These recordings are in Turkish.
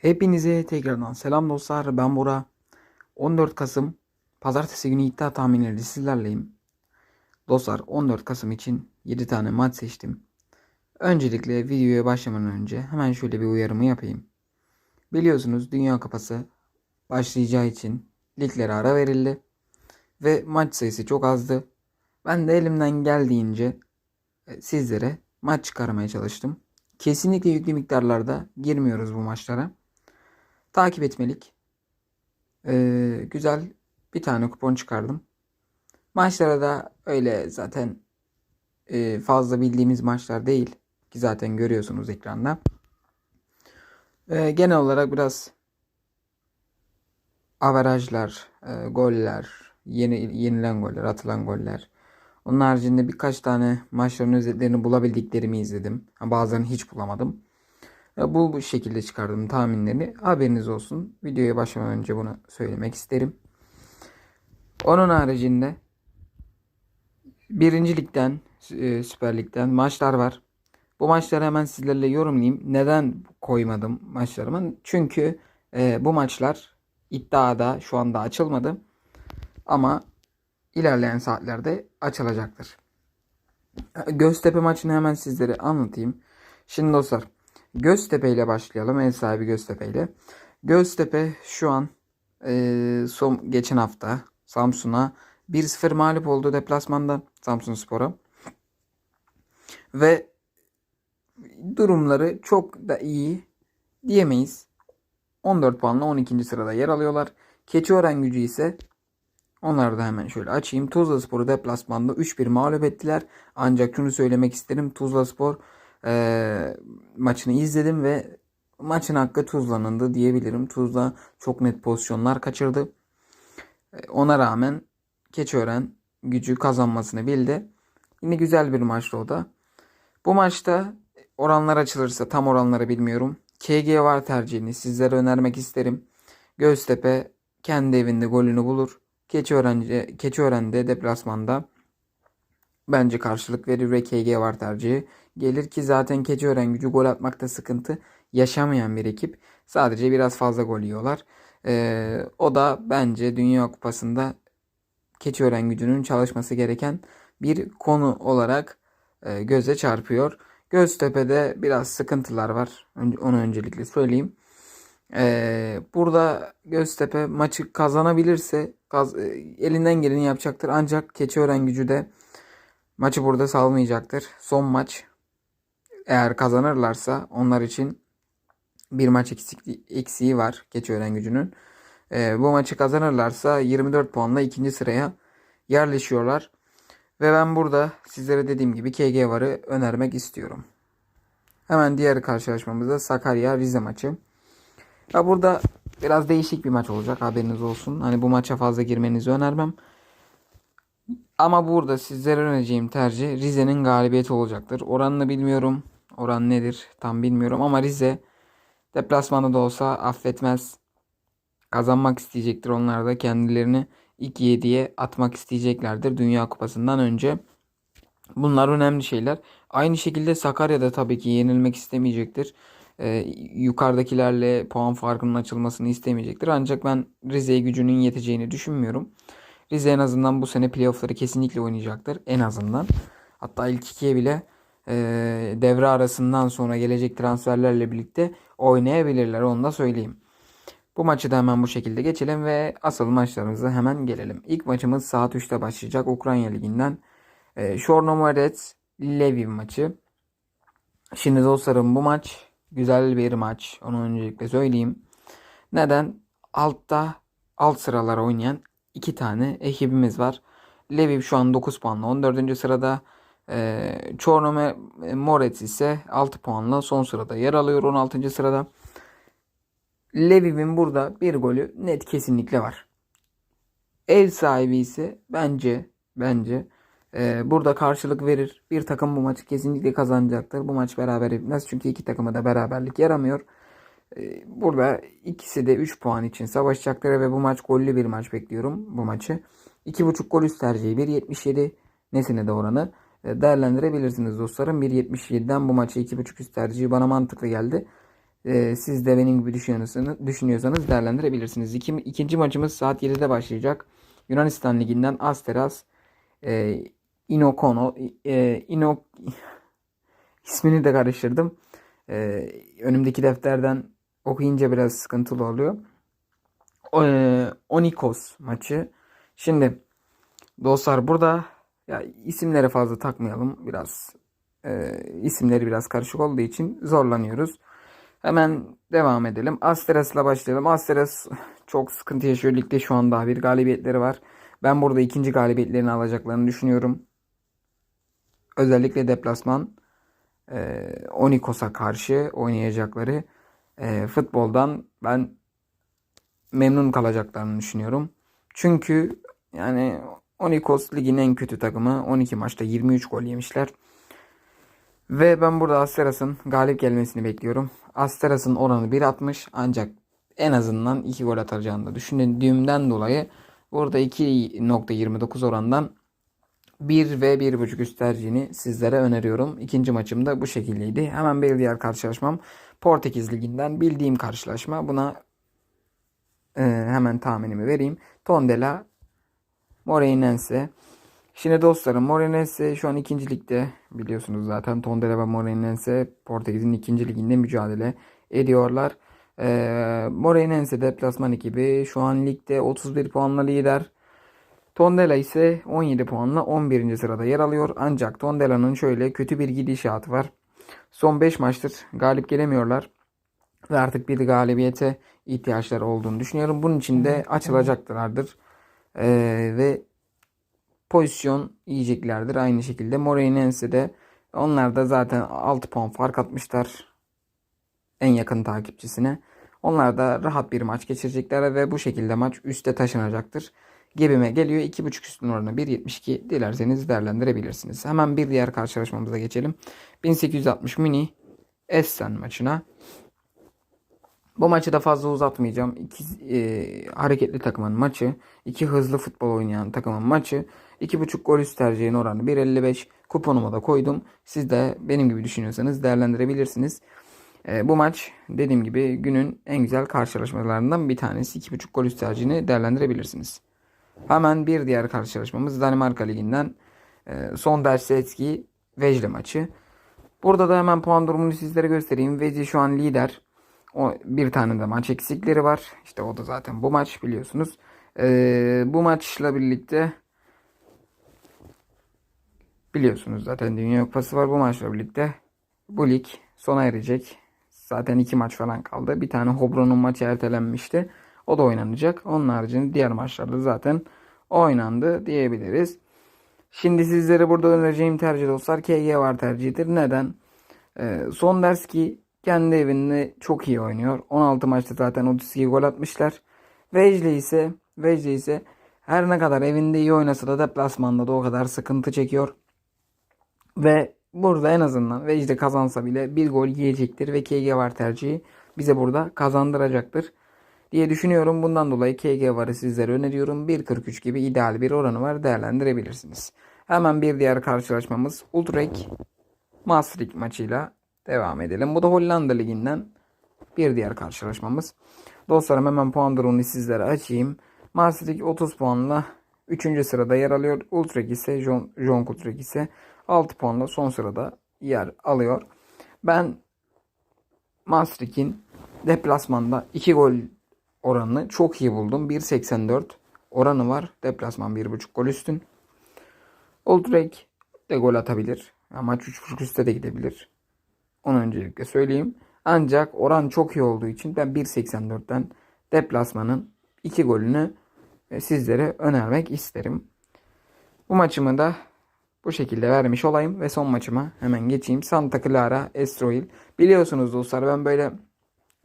Hepinize tekrardan selam dostlar. Ben Bora. 14 Kasım Pazartesi günü iddia tahminleri sizlerleyim. Dostlar 14 Kasım için 7 tane maç seçtim. Öncelikle videoya başlamadan önce hemen şöyle bir uyarımı yapayım. Biliyorsunuz Dünya Kupası başlayacağı için liglere ara verildi. Ve maç sayısı çok azdı. Ben de elimden geldiğince e, sizlere maç çıkarmaya çalıştım. Kesinlikle yüklü miktarlarda girmiyoruz bu maçlara. Takip etmelik. Ee, güzel bir tane kupon çıkardım. Maçlara da öyle zaten e, fazla bildiğimiz maçlar değil. Ki zaten görüyorsunuz ekranda. Ee, genel olarak biraz averajlar, e, goller, yeni, yenilen goller, atılan goller. Onun haricinde birkaç tane maçların özetlerini bulabildiklerimi izledim. Bazılarını hiç bulamadım. Bu, bu şekilde çıkardım tahminleri. Haberiniz olsun. Videoya başlamadan önce bunu söylemek isterim. Onun haricinde birinci ligden, e, Süper Lig'den maçlar var. Bu maçları hemen sizlerle yorumlayayım. Neden koymadım maçlarımı? Çünkü e, bu maçlar iddiada şu anda açılmadı. Ama ilerleyen saatlerde açılacaktır. Göztepe maçını hemen sizlere anlatayım. Şimdi dostlar Göztepe ile başlayalım. Ev sahibi Göztepe ile. Göztepe şu an e, son geçen hafta Samsun'a 1-0 mağlup oldu deplasmanda Samsun Spor'a. Ve durumları çok da iyi diyemeyiz. 14 puanla 12. sırada yer alıyorlar. Keçiören gücü ise onları da hemen şöyle açayım. Tuzla Spor'u deplasmanda 3-1 mağlup ettiler. Ancak şunu söylemek isterim. Tuzla Spor e, maçını izledim ve maçın hakkı Tuzla'nındı diyebilirim. Tuzla çok net pozisyonlar kaçırdı. E, ona rağmen Keçiören gücü kazanmasını bildi. Yine güzel bir maçtı o da. Bu maçta oranlar açılırsa tam oranları bilmiyorum. KG var tercihini sizlere önermek isterim. Göztepe kendi evinde golünü bulur. Keçiören, Keçiören'de deplasmanda bence karşılık verir ve KG var tercihi gelir ki zaten Keçiören gücü gol atmakta sıkıntı yaşamayan bir ekip. Sadece biraz fazla gol yiyorlar. Ee, o da bence Dünya Kupası'nda Keçiören gücünün çalışması gereken bir konu olarak e, göze çarpıyor. Göztepe'de biraz sıkıntılar var. Onu öncelikle söyleyeyim. Ee, burada Göztepe maçı kazanabilirse kaz, e, elinden geleni yapacaktır. Ancak Keçiören gücü de maçı burada salmayacaktır. Son maç eğer kazanırlarsa onlar için bir maç eksikliği, eksiği var Keçiören gücünün. Ee, bu maçı kazanırlarsa 24 puanla ikinci sıraya yerleşiyorlar. Ve ben burada sizlere dediğim gibi KG varı önermek istiyorum. Hemen diğer karşılaşmamızda Sakarya Rize maçı. Ya burada biraz değişik bir maç olacak haberiniz olsun. Hani bu maça fazla girmenizi önermem. Ama burada sizlere önereceğim tercih Rize'nin galibiyeti olacaktır. Oranını bilmiyorum. Oran nedir tam bilmiyorum ama Rize deplasmanda da olsa affetmez. Kazanmak isteyecektir onlar da kendilerini ilk 7'ye atmak isteyeceklerdir Dünya Kupası'ndan önce. Bunlar önemli şeyler. Aynı şekilde Sakarya'da tabii ki yenilmek istemeyecektir. Ee, yukarıdakilerle puan farkının açılmasını istemeyecektir. Ancak ben Rize gücünün yeteceğini düşünmüyorum. Rize en azından bu sene playoffları kesinlikle oynayacaktır. En azından. Hatta ilk ikiye bile e, devre arasından sonra gelecek transferlerle birlikte oynayabilirler. Onu da söyleyeyim. Bu maçı da hemen bu şekilde geçelim ve asıl maçlarımıza hemen gelelim. İlk maçımız saat 3'te başlayacak Ukrayna Ligi'nden. E, Şornomorets Lviv maçı. Şimdi dostlarım bu maç güzel bir maç. Onu öncelikle söyleyeyim. Neden? Altta alt sıralara oynayan iki tane ekibimiz var. Lviv şu an 9 puanla 14. sırada. E, Çorno Morets ise 6 puanla son sırada yer alıyor 16. sırada. Lviv'in burada bir golü net kesinlikle var. Ev sahibi ise bence bence e, burada karşılık verir. Bir takım bu maçı kesinlikle kazanacaktır. Bu maç beraber bitmez çünkü iki takıma da beraberlik yaramıyor. E, burada ikisi de 3 puan için savaşacaklar ve bu maç gollü bir maç bekliyorum bu maçı. 2.5 gol üst tercihi 1.77 nesine de oranı değerlendirebilirsiniz dostlarım. 1.77'den bu maçı 2.5 üst tercihi bana mantıklı geldi. e, siz de benim gibi düşünüyorsanız, düşünüyorsanız değerlendirebilirsiniz. İki, ikinci maçımız saat 7'de başlayacak. Yunanistan Ligi'nden Asteras e, Inokono e, Ino ismini de karıştırdım. E, önümdeki defterden okuyunca biraz sıkıntılı oluyor. O, e, Onikos maçı. Şimdi dostlar burada ya isimlere fazla takmayalım. Biraz e, isimleri biraz karışık olduğu için zorlanıyoruz. Hemen devam edelim. Asteras'la başlayalım. Asteras çok sıkıntı yaşıyor. Ligde şu an daha bir galibiyetleri var. Ben burada ikinci galibiyetlerini alacaklarını düşünüyorum. Özellikle deplasman e, Onikos'a karşı oynayacakları e, futboldan ben memnun kalacaklarını düşünüyorum. Çünkü yani Onikos ligin en kötü takımı. 12 maçta 23 gol yemişler. Ve ben burada Asteras'ın galip gelmesini bekliyorum. Asteras'ın oranı 1.60 ancak en azından 2 gol atacağını da düşündüğümden dolayı burada 2.29 orandan 1 ve 1.5 üst tercihini sizlere öneriyorum. İkinci maçım da bu şekildeydi. Hemen bir diğer karşılaşmam Portekiz Ligi'nden bildiğim karşılaşma. Buna e, hemen tahminimi vereyim. Tondela Moreirense. Şimdi dostlarım Moreirense şu an ikinci ligde biliyorsunuz zaten Tondela ve Moreirense Portekiz'in ikinci liginde mücadele ediyorlar. Ee, Moreirense deplasman ekibi şu an ligde 31 puanla lider. Tondela ise 17 puanla 11. sırada yer alıyor. Ancak Tondela'nın şöyle kötü bir gidişatı var. Son 5 maçtır galip gelemiyorlar. Ve artık bir galibiyete ihtiyaçları olduğunu düşünüyorum. Bunun için de açılacaklardır. Ee, ve pozisyon yiyeceklerdir. Aynı şekilde Moreirense de onlar da zaten 6 puan fark atmışlar en yakın takipçisine. Onlar da rahat bir maç geçirecekler ve bu şekilde maç üste taşınacaktır. Gebime geliyor. 2.5 üstün oranı 1.72 dilerseniz değerlendirebilirsiniz. Hemen bir diğer karşılaşmamıza geçelim. 1860 mini Essen maçına. Bu maçı da fazla uzatmayacağım. İki e, hareketli takımın maçı. iki hızlı futbol oynayan takımın maçı. 2.5 gol üst tercihin oranı 1.55. Kuponuma da koydum. Siz de benim gibi düşünüyorsanız değerlendirebilirsiniz. E, bu maç dediğim gibi günün en güzel karşılaşmalarından bir tanesi. 2.5 gol üst tercihini değerlendirebilirsiniz. Hemen bir diğer karşılaşmamız Danimarka Ligi'nden e, son dersi etki Vejle maçı. Burada da hemen puan durumunu sizlere göstereyim. Vejle şu an lider. O bir tane de maç eksikleri var. İşte o da zaten bu maç biliyorsunuz. Ee, bu maçla birlikte biliyorsunuz zaten Dünya Kupası var. Bu maçla birlikte bu lig sona erecek. Zaten iki maç falan kaldı. Bir tane Hobron'un maçı ertelenmişti. O da oynanacak. Onun haricinde diğer maçlarda zaten oynandı diyebiliriz. Şimdi sizlere burada önereceğim tercih dostlar KG var tercihidir. Neden? Ee, son ders ki kendi evinde çok iyi oynuyor. 16 maçta zaten 32 gol atmışlar. Vejle ise Vejle ise her ne kadar evinde iyi oynasa da deplasmanda da o kadar sıkıntı çekiyor. Ve burada en azından Vejle kazansa bile bir gol yiyecektir ve KG var tercihi bize burada kazandıracaktır diye düşünüyorum. Bundan dolayı KG varı sizlere öneriyorum. 1.43 gibi ideal bir oranı var değerlendirebilirsiniz. Hemen bir diğer karşılaşmamız Utrecht Maastricht maçıyla devam edelim. Bu da Hollanda Ligi'nden bir diğer karşılaşmamız. Dostlarım hemen puan durumunu sizlere açayım. Maastricht 30 puanla 3. sırada yer alıyor. Utrecht ise John, John Utrecht ise 6 puanla son sırada yer alıyor. Ben Maastricht'in deplasmanda 2 gol oranını çok iyi buldum. 1.84 oranı var. Deplasman 1.5 gol üstün. Utrecht de gol atabilir. Maç 3.5 üstte de gidebilir. Onu öncelikle söyleyeyim. Ancak oran çok iyi olduğu için ben 1.84'ten deplasmanın 2 golünü e, sizlere önermek isterim. Bu maçımı da bu şekilde vermiş olayım ve son maçıma hemen geçeyim. Santa Clara Estoril. Biliyorsunuz dostlar ben böyle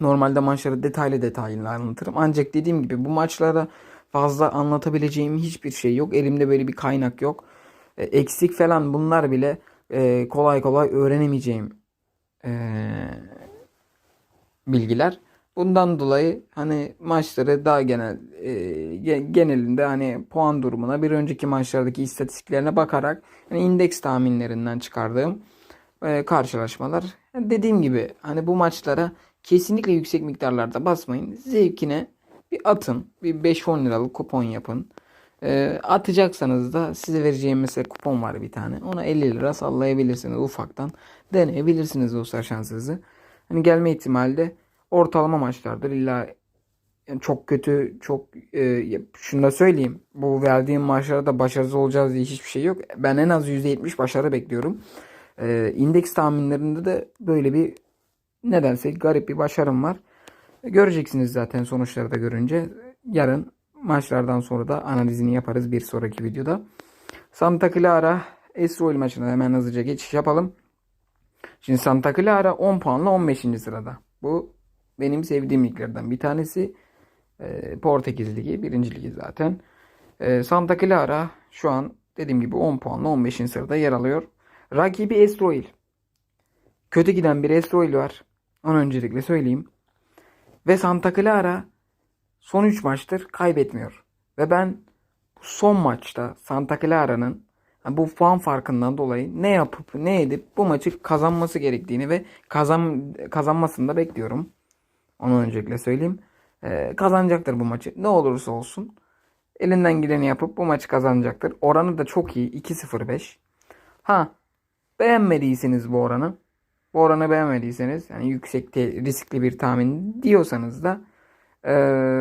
normalde maçları detaylı detaylı anlatırım. Ancak dediğim gibi bu maçlarda fazla anlatabileceğim hiçbir şey yok. Elimde böyle bir kaynak yok. E, eksik falan bunlar bile e, kolay kolay öğrenemeyeceğim bilgiler. Bundan dolayı hani maçları daha genel e, genelinde hani puan durumuna bir önceki maçlardaki istatistiklerine bakarak yani indeks tahminlerinden çıkardığım e, karşılaşmalar. Yani dediğim gibi hani bu maçlara Kesinlikle yüksek miktarlarda basmayın. Zevkine bir atın. Bir 5-10 liralık kupon yapın. Ee, atacaksanız da size vereceğim mesela kupon var bir tane. Ona 50 lira sallayabilirsiniz ufaktan. Deneyebilirsiniz dostlar şansınızı. Hani gelme ihtimali de ortalama maçlardır. İlla yani çok kötü, çok e, şunu da söyleyeyim. Bu verdiğim maçlarda başarısız olacağız diye hiçbir şey yok. Ben en az %70 başarı bekliyorum. E, indeks tahminlerinde de böyle bir nedense garip bir başarım var. Göreceksiniz zaten sonuçları da görünce. Yarın maçlardan sonra da analizini yaparız bir sonraki videoda. Santa Clara Esrol maçına hemen hızlıca geçiş yapalım. Şimdi Santa Clara 10 puanla 15. sırada. Bu benim sevdiğim liglerden bir tanesi. Ee, Portekiz Ligi, birinci ligi zaten. Ee, Santa Clara şu an dediğim gibi 10 puanla 15. sırada yer alıyor. Rakibi Estoril. Kötü giden bir Estoril var. Onu öncelikle söyleyeyim. Ve Santa Clara son 3 maçtır kaybetmiyor. Ve ben bu son maçta Santa Clara'nın yani bu puan farkından dolayı ne yapıp ne edip bu maçı kazanması gerektiğini ve kazan kazanmasını da bekliyorum. Onu öncelikle söyleyeyim. Ee, kazanacaktır bu maçı. Ne olursa olsun. Elinden geleni yapıp bu maçı kazanacaktır. Oranı da çok iyi. 2-0-5. Ha beğenmediyseniz bu oranı. Bu oranı beğenmediyseniz yani yüksek riskli bir tahmin diyorsanız da e,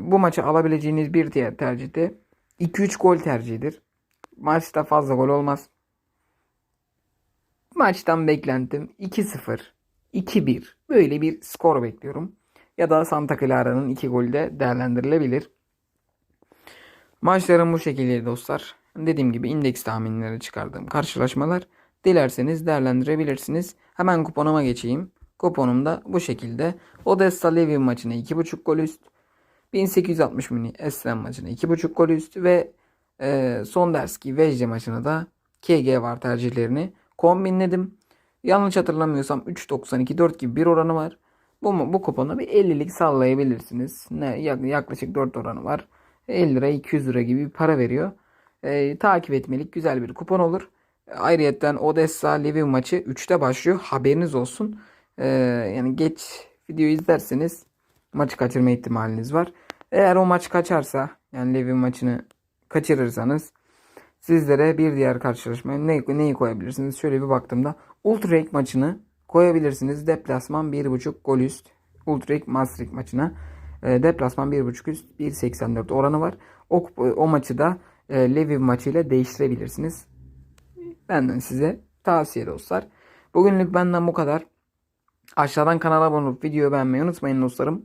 bu maçı alabileceğiniz bir diğer tercih de 2-3 gol tercihidir. Maçta fazla gol olmaz. Maçtan beklentim 2-0, 2-1 böyle bir skor bekliyorum. Ya da Santa Clara'nın 2 golü de değerlendirilebilir. Maçlarım bu şekilde dostlar. Dediğim gibi indeks tahminleri çıkardığım karşılaşmalar. Dilerseniz değerlendirebilirsiniz. Hemen kuponuma geçeyim. Kuponum da bu şekilde. Odessa Levin maçına 2.5 gol üst. 1860 mini Esren maçına 2.5 gol üst ve e, Sonderski Vejde maçına da KG var tercihlerini kombinledim. Yanlış hatırlamıyorsam 3.92 4 gibi bir oranı var. Bu, bu kupona bir 50'lik sallayabilirsiniz. Ne yak- yaklaşık 4 oranı var. 50 lira 200 lira gibi bir para veriyor. E, takip etmelik güzel bir kupon olur. Ayrıyeten Odessa Lviv maçı 3'te başlıyor. Haberiniz olsun. E, yani geç videoyu izlerseniz maçı kaçırma ihtimaliniz var. Eğer o maç kaçarsa yani Lviv maçını kaçırırsanız sizlere bir diğer karşılaşmaya ne, neyi koyabilirsiniz? Şöyle bir baktığımda Ultrek maçını koyabilirsiniz. Deplasman 1.5 gol üst. Ultrek Maastricht maçına. E, deplasman 1.5 üst 1.84 oranı var. O, o maçı da e, Lviv maçıyla değiştirebilirsiniz. Benden size tavsiye dostlar. Bugünlük benden bu kadar. Aşağıdan kanala abone olup videoyu beğenmeyi unutmayın dostlarım.